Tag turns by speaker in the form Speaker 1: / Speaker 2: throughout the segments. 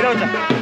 Speaker 1: Virou, tchau.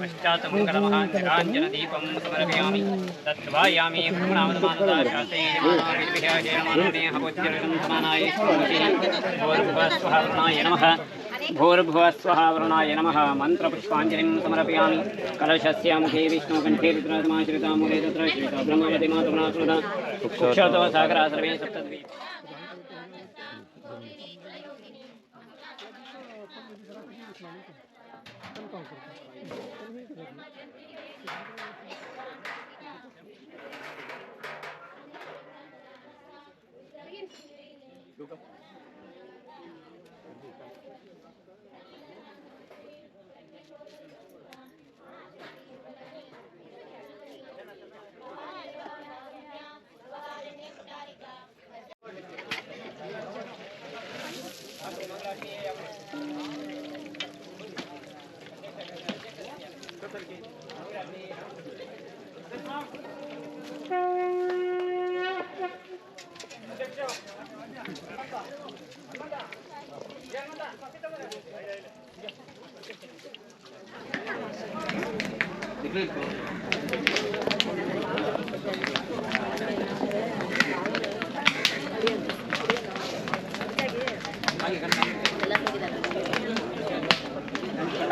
Speaker 1: पश्चात मंगलमहांजनादीपम समर्पयामि
Speaker 2: तत्वायामि ब्रह्मणामदमानदाशासये जयमानोदेहवोच्चरणं समानाय स्वाहाय नमः भूर्भुवस्वहावरुणाय नमः मन्त्रपुष्पाञ्जलिं समर्पयामि कलशस्य मुखे विष्णुकण्ठे रुद्रसमाश्रितामूले तत्र श्रिता ब्रह्मवति मातुना श्रुता कुक्षतो सागरा सर्वे सप्तद्वी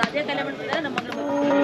Speaker 2: ಅದೇ ಕಲೆ ಮಾಡ್ತಿದ್ದಾರೆ ನಮ್ಮ ಮಗಳು.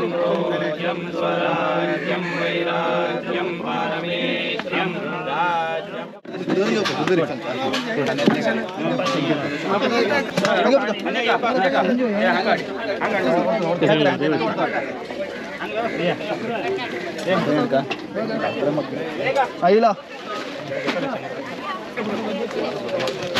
Speaker 3: तीन थंय थंय उरया येताचे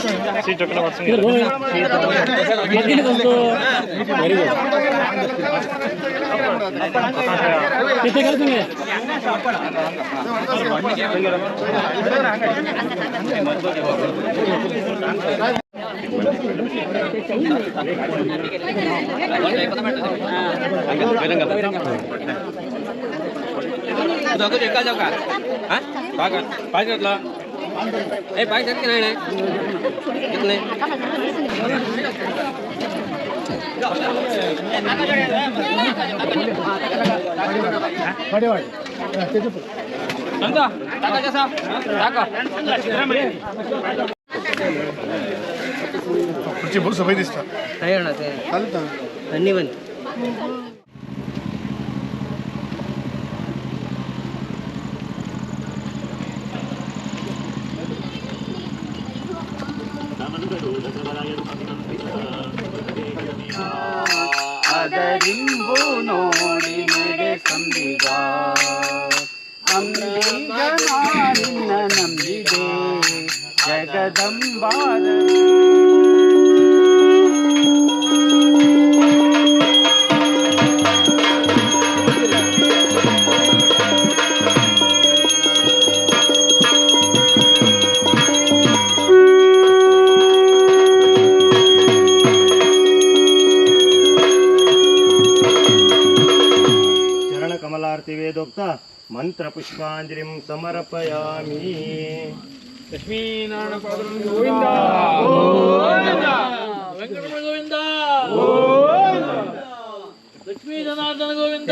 Speaker 3: चार तीन नापदे गोचे सहस्राक्षर प्रबंध्यो
Speaker 4: आईला
Speaker 5: Udah aku jaga jaga. Hah? Pakai, pakai ए भाई साहब कितना
Speaker 3: है कितने बड़े बड़े
Speaker 5: टाका जैसा। काका। कुछ बहुत
Speaker 4: सफ़ेद दिसतात तैयार ना तैयार चलता धन्यवाद। జగదంబాద
Speaker 3: చరణ కమలార్తి వేదోక్త మంత్రపుష్పాంజలిం సమర్పయామి
Speaker 5: ಲಕ್ಷ್ಮೀನಾರಾಯಣ
Speaker 2: ವೆಂಕಟರಮಣ ಗೋವಿಂದ. ಲಕ್ಷ್ಮೀ ಜನಾರ್ದನ ಗೋವಿಂದ.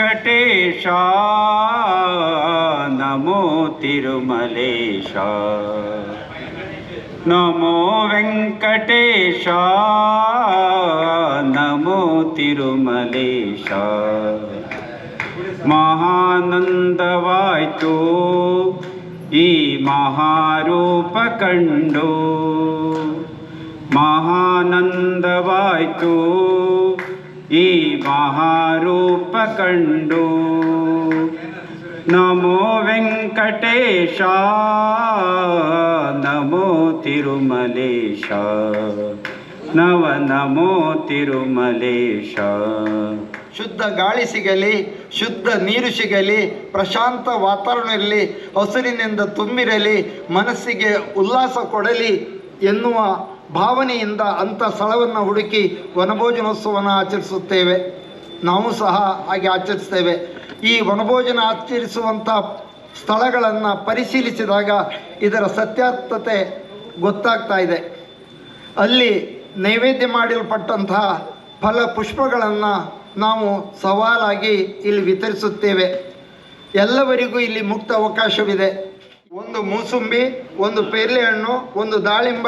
Speaker 4: ವೆಂಕಟೇಶ ನಮೋ ತಿರುಮಲೇಶ. ನಮೋ ವೆಂಕಟೇಶ ನಮೋ ತಿರುಮಲೇಶ. ಮಹಾನಂದವಾಯ್ತು ಈ ಮಹಾರೂಪ ಕಂಡು. ಮಹಾನಂದವಾಯ್ತು ಮಹಾರೂಪ ಕಂಡು ನಮೋ ವೆಂಕಟೇಶ, ನಮೋ ತಿರುಮಲೇಶ. ನವ ನಮೋ ತಿರುಮಲೇಶ.
Speaker 6: ಶುದ್ಧ ಗಾಳಿ ಸಿಗಲಿ, ಶುದ್ಧ ನೀರು ಸಿಗಲಿ, ಪ್ರಶಾಂತ ವಾತಾವರಣ ಇರಲಿ, ಹಸಿರಿನಿಂದ ತುಂಬಿರಲಿ, ಮನಸ್ಸಿಗೆ ಉಲ್ಲಾಸ ಕೊಡಲಿ ಎನ್ನುವ ಭಾವನೆಯಿಂದ ಅಂಥ ಸ್ಥಳವನ್ನು ಹುಡುಕಿ ವನಭೋಜನೋತ್ಸವವನ್ನು ಆಚರಿಸುತ್ತೇವೆ. ನಾವು ಸಹ ಹಾಗೆ ಆಚರಿಸ್ತೇವೆ. ಈ ವನಭೋಜನ ಆಚರಿಸುವಂಥ ಸ್ಥಳಗಳನ್ನು ಪರಿಶೀಲಿಸಿದಾಗ ಇದರ ಸತ್ಯಾರ್ಥತೆ ಗೊತ್ತಾಗ್ತಾ ಇದೆ. ಅಲ್ಲಿ ನೈವೇದ್ಯ ಮಾಡಲ್ಪಟ್ಟಂತಹ ಫಲ ಪುಷ್ಪಗಳನ್ನು ನಾವು ಸವಾಲಾಗಿ ಇಲ್ಲಿ ವಿತರಿಸುತ್ತೇವೆ. ಎಲ್ಲವರಿಗೂ ಇಲ್ಲಿ ಮುಕ್ತ ಅವಕಾಶವಿದೆ. ಒಂದು ಮೂಸುಂಬಿ, ಒಂದು ಪೇರ್ಲೆ ಹಣ್ಣು ಒಂದು ದಾಳಿಂಬ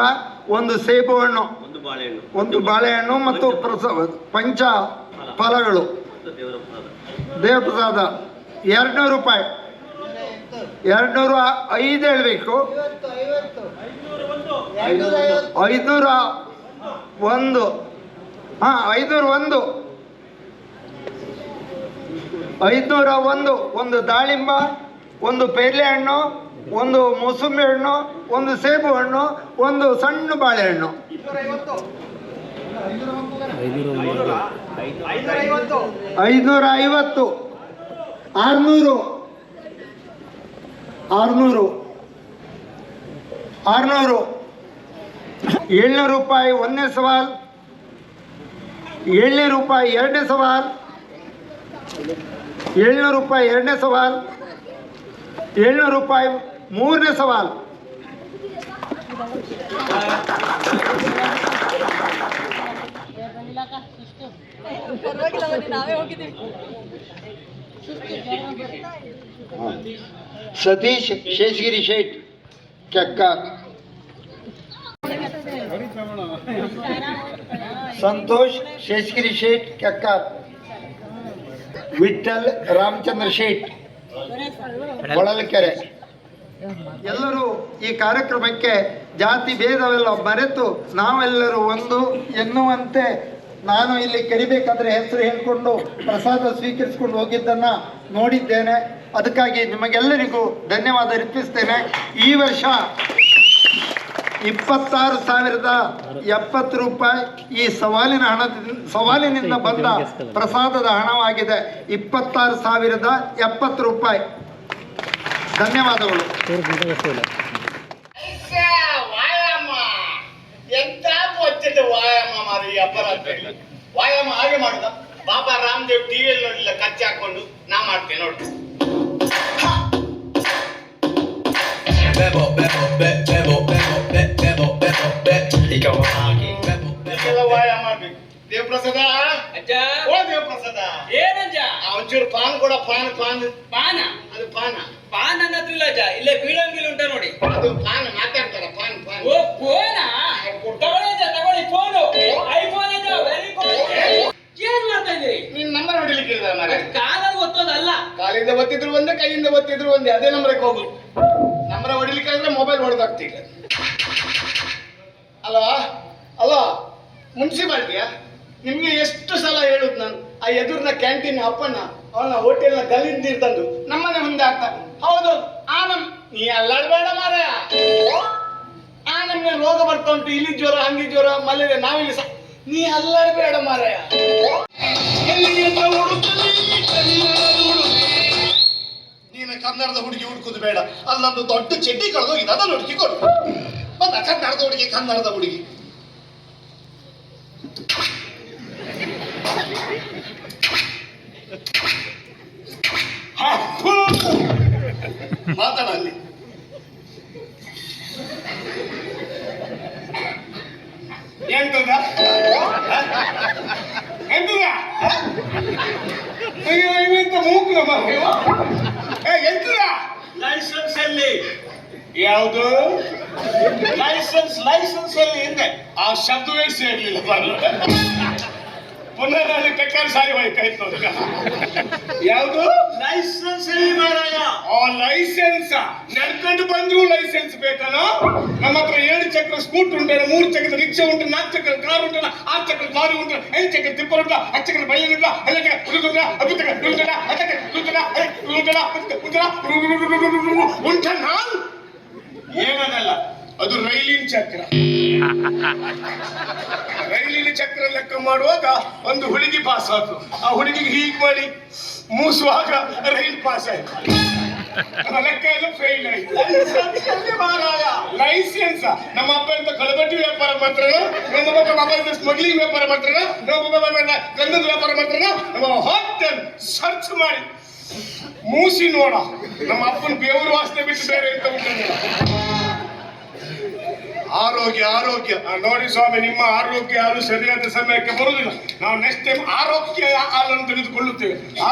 Speaker 6: ಒಂದು ಸೇಬು ಹಣ್ಣು ಒಂದು ಬಾಳೆಹಣ್ಣು ಮತ್ತು ಪ್ರಸ ಪಂಚ ಫಲಗಳು. ದೇವಪ್ರಸಾದ. ಎರಡ್ನೂರು ರೂಪಾಯಿ. ಎರಡ್ನೂರ ಐದು ಹೇಳಬೇಕು. ಐದುನೂರ ಒಂದು. ಹಾಂ ಐದುನೂರ ಒಂದು. ಐದುನೂರ ಒಂದು. ಒಂದು ದಾಳಿಂಬ ಒಂದು ಪೇರ್ಲೆ ಹಣ್ಣು ಒಂದು ಮೂಸಂಬಿ ಹಣ್ಣು ಒಂದು ಸೇಬು ಹಣ್ಣು ಒಂದು ಸಣ್ಣ ಬಾಳೆಹಣ್ಣು ಐದುನೂರ ಐವತ್ತು ಆರ್ನೂರು. ಆರ್ನೂರು. ಆರ್ನೂರು. ಏಳ್ನೂರು ರೂಪಾಯಿ ಒಂದನೇ ಸವಾಲ್. ಏಳ್ನೂರು ರೂಪಾಯಿ ಎರಡನೇ ಸವಾಲ್. ಏಳ್ನೂರು ರೂಪಾಯಿ ಎರಡನೇ ಸವಾಲ್. ಏಳ್ನೂರು ರೂಪಾಯಿ ಮೂರನೇ ಸವಾಲ್ ಸತೀಶ್ ಶೇಷಗಿರಿ ಶೇಟ್ ಕೆಕ್ಕಾರ್ ಸಂತೋಷ್ ಶೇಷಗಿರಿ ಶೇಟ್ ಕೆಕ್ಕಾರ್ ವಿಠಲ್ ರಾಮಚಂದ್ರ ಶೇಟ್ ಹೊಳಲ್ಕೆರೆ ಎಲ್ಲರೂ ಈ ಕಾರ್ಯಕ್ರಮಕ್ಕೆ ಜಾತಿ ಭೇದವೆಲ್ಲ ಮರೆತು ನಾವೆಲ್ಲರೂ ಒಂದು ಎನ್ನುವಂತೆ ನಾನು ಇಲ್ಲಿ ಕರಿಬೇಕಾದ್ರೆ ಹೆಸರು ಹೇಳಿಕೊಂಡು ಪ್ರಸಾದ ಸ್ವೀಕರಿಸಿಕೊಂಡು ಹೋಗಿದ್ದನ್ನ ನೋಡಿದ್ದೇನೆ. ಅದಕ್ಕಾಗಿ ನಿಮಗೆಲ್ಲರಿಗೂ ಧನ್ಯವಾದ ಅರ್ಪಿಸ್ತೇನೆ. ಈ ವರ್ಷ ಇಪ್ಪತ್ತಾರು ಸಾವಿರದ ಎಪ್ಪತ್ತು ರೂಪಾಯಿ ಈ ಸವಾಲಿನ ಹಣದಿಂದ ಸವಾಲಿನಿಂದ ಬಂದ ಪ್ರಸಾದದ ಹಣವಾಗಿದೆ. ಇಪ್ಪತ್ತಾರು ಸಾವಿರದ ಎಪ್ಪತ್ತು ರೂಪಾಯಿ. ಧನ್ಯವಾದಗಳು.
Speaker 7: ವ್ಯಾಯಾಮ. ಎಂತ ವ್ಯಾಯಾಮ ಮಾರಿ ಅಪರಾಧ ವ್ಯಾಯಾಮ ಹಾಗೆ ಮಾಡುದ. ಬಾಬಾ ರಾಮದೇವ್ ಟಿವಿಯಲ್ಲಿ ನೋಡಿಲ್ಲ ಕಚ್ಚಿ ಹಾಕೊಂಡು ನಾ ಮಾಡ್ತೇನೆ ನೋಡ್ರಿ ದೇವಪ್ರಸಾದ? ಓ ದೇವಪ್ರಸಾದ.
Speaker 2: ಏನಜ್ಜ?
Speaker 7: ಒಂಚೂರು ಪಾನ್ ಕೂಡ ಪಾನ್ ಪಾನ್.
Speaker 2: ಪಾನ?
Speaker 7: ಅದು ಪಾನ.
Speaker 2: ಪಾನ್ ಹತ್ರ ಅಜ್ಜ. ಇಲ್ಲೇ ಬೀಳಂಗಿಲ್ಲ ಉಂಟ ನೋಡಿ.
Speaker 7: ಅದು ಪಾನ್ ಮಾತಾಡ್ತಾರ ಪಾನ್ ಪಾನ್.
Speaker 2: ಓ ಫೋನ? ತಗೊಳ್ಳಿ ಅಜ್ಜ ತಗೊಳ್ಳಿ ಫೋನು. ಐಫೋನ್ ಅಜ್ಜ ವೆರಿ ಗುಡ್ ಏನ್ ಮಾಡ್ತಾ ಇದ್ದೀರಿ?
Speaker 7: ನೀನ್ ನಂಬರ್ ಹೊಡಿಲಿಕ್ಕೆ ಇಲ್ವಾ ಮಾರ್ರೆ?
Speaker 2: ಕಾಲಲ್ಲಿ ಒತ್ತೋದಲ್ಲ.
Speaker 7: ಕಾಲಿಂದ ಒತ್ತಿದ್ರು ಒಂದೇ ಕೈಯಿಂದ ಒತ್ತಿದ್ರು ಒಂದೇ. ಅದೇ ನಂಬರ್ಗೆ ಹೋಗು. ನಂಬರ್ ಹೊಡಿಲಿಕ್ಕೆ ಆದ್ರೆ ಮೊಬೈಲ್ ಹೊಡೆದಾಗ್ತಿಲ್ಲ ಅಲ್ವಾ ಅಲ್ವಾ ಮುನ್ಸಿಪಾಲ್ಟಿಯಾ? ನಿಮ್ಗೆ ಎಷ್ಟು ಸಲ ಹೇಳುದು ನಾನು? ಆ ಎದುರಿನ ಕ್ಯಾಂಟೀನ್ ಅಪ್ಪಣ್ಣ ಅವನ ಹೋಟೆಲ್ನ ಗಲ್ಲಿಂದ ತಂದು ನಮ್ಮನೆ ಮುಂದೆ ಹಾಕ್ತ ಹೌದು ಆ ನಮ್ ನೀ ಅಲ್ಲಾಡ್ಬೇಡ ಮಾರ ಆ ನಮ್ಗೆ ರೋಗ ಬರ್ತಾ ಉಂಟು. ಇಲ್ಲಿ ಜ್ವರ ಹಂಗಿ ಜ್ವರ ಮಲೇರಿಯಾ ನಾವಿಲ್ಲಿ ಸ ನೀ ಅಲ್ಲಾಡ್ಬೇಡ ಮಾರಾಯ ನೀನು ಕನ್ನಡದ ಹುಡುಗಿ ಹುಡುಕುದು ಬೇಡ. ಅಲ್ಲೊಂದು ದೊಡ್ಡ ಚಡ್ಡಿ ಕಳೆದೋಗಿ ಅದನ್ನು ಹುಡುಕಿ ಕೊಡು. ಬಂದ ಕನ್ನಡದ ಹುಡುಗಿ ಕನ್ನಡದ ಹುಡುಗಿ. ಹಾ, ಎಂತದ? ಅಯ್ಯೋ ಇವಂತ ಎಂತದ? ಲೈಸೆನ್ಸ್ ಅಲ್ಲಿ ಯಾವುದು? ಲೈಸೆನ್ಸ್ ಲೈಸೆನ್ಸ್ ಅಲ್ಲಿ ಹಿಂದೆ. ಆ ಶಬ್ದವೇ ಸೇರ್ಲಿಲ್ಲ ಪುನಃ ನಾನು ಕಟ್ಟಾರ ಸಾರಿ ಹೋಯ್ತಾಯ್ತು ಯಾವುದು? ಲೈಸೆನ್ಸ್ ಎಲ್ಲಿ ಮಾರಾಯ? ಆ ಲೈಸೆನ್ಸ್. ನಡ್ಕೊಂಡು ಬಂದ್ರು ಲೈಸೆನ್ಸ್ ಬೇಕಲ್ಲ ನಮ್ಮ ಹತ್ರ ಏಳು ಚಕ್ರ ಸ್ಕೂಟರ್ ಉಂಟಲ್ಲ ಮೂರು ಚಕ್ರ ರಿಕ್ಷಾ ಉಂಟು ನಾಲ್ಕು ಚಕ್ರ ಕಾರ್ ಉಂಟಲ್ಲ ಆರು ಚಕ್ರ ಲಾರಿ ಉಂಟು ಐದು ಚಕ್ರ ತಿಪ್ಪರ್ ಉಂಟ ಹತ್ತು ಚಕ್ರ ಬೈಲ್ ಉಂಟ ಎಲ್ಲ ಚಕ್ರ ಉಳಿದುಂಟ ಹತ್ತು ಚಕ್ರ ಉಳಿದುಂಟ ಹತ್ತು ಚಕ್ರ ಉಳಿದುಂಟ ಉಳಿದುಂಟ ಉಂಟ ನಾನು ಏನದಲ್ಲ? ಅದು ರೈಲಿನ ಚಕ್ರ. ರೈಲಿನ ಚಕ್ರ ಲೆಕ್ಕ ಮಾಡುವಾಗ ಒಂದು ಹುಡುಗಿ ಪಾಸ್ ಆಯ್ತು ಆ ಹುಡುಗಿಗೆ ಹೀಗೆ ಮಾಡಿ ಮೂಸುವಾಗ ರೈಲ್ ಪಾಸ್ ಆಯ್ತು. ಲೆಕ್ಕ ಎಲ್ಲ ಫೇಲ್ ಆಯ್ತು. ಲೈಸೆನ್ಸ್ ನಮ್ಮ ಅಪ್ಪ ಅಂತ ಕಳಬಟ್ಟಿ ವ್ಯಾಪಾರ ಮಾಡ್ತಾರ ನಮ್ಮ ಅಪ್ಪ ಮೊಬೈಲ್ ಸ್ಮಗ್ಲಿಂಗ್ ವ್ಯಾಪಾರ ಮಾಡ್ತಾರ ನಮ್ಮ ಅಪ್ಪ ಗಂಧದ ವ್ಯಾಪಾರ ಮಾಡ್ತಾರ ನಮ್ಮ ಹೋಟೆಲ್ ಸರ್ಚ್ ಮಾಡಿ. ಮೂಸಿ ನೋಡ. ನಮ್ಮ ಅಪ್ಪನ ಬೇವರು ವಾಸನೆ ಬಿಟ್ಟು ಬೇರೆ ಅಂತ ಉಂಟು ಆರೋಗ್ಯ ಆರೋಗ್ಯ. ನೋಡಿ ಸ್ವಾಮಿ, ನಿಮ್ಮ ಆರೋಗ್ಯ ಯಾರು ಸರಿಯಾದ ಸಮಯಕ್ಕೆ ಬರುವುದಿಲ್ಲ. ನಾವು ನೆಕ್ಸ್ಟ್ ಟೈಮ್ ಆರೋಗ್ಯ ಹಾಲನ್ನು ತೆಗೆದುಕೊಳ್ಳುತ್ತೇವೆ.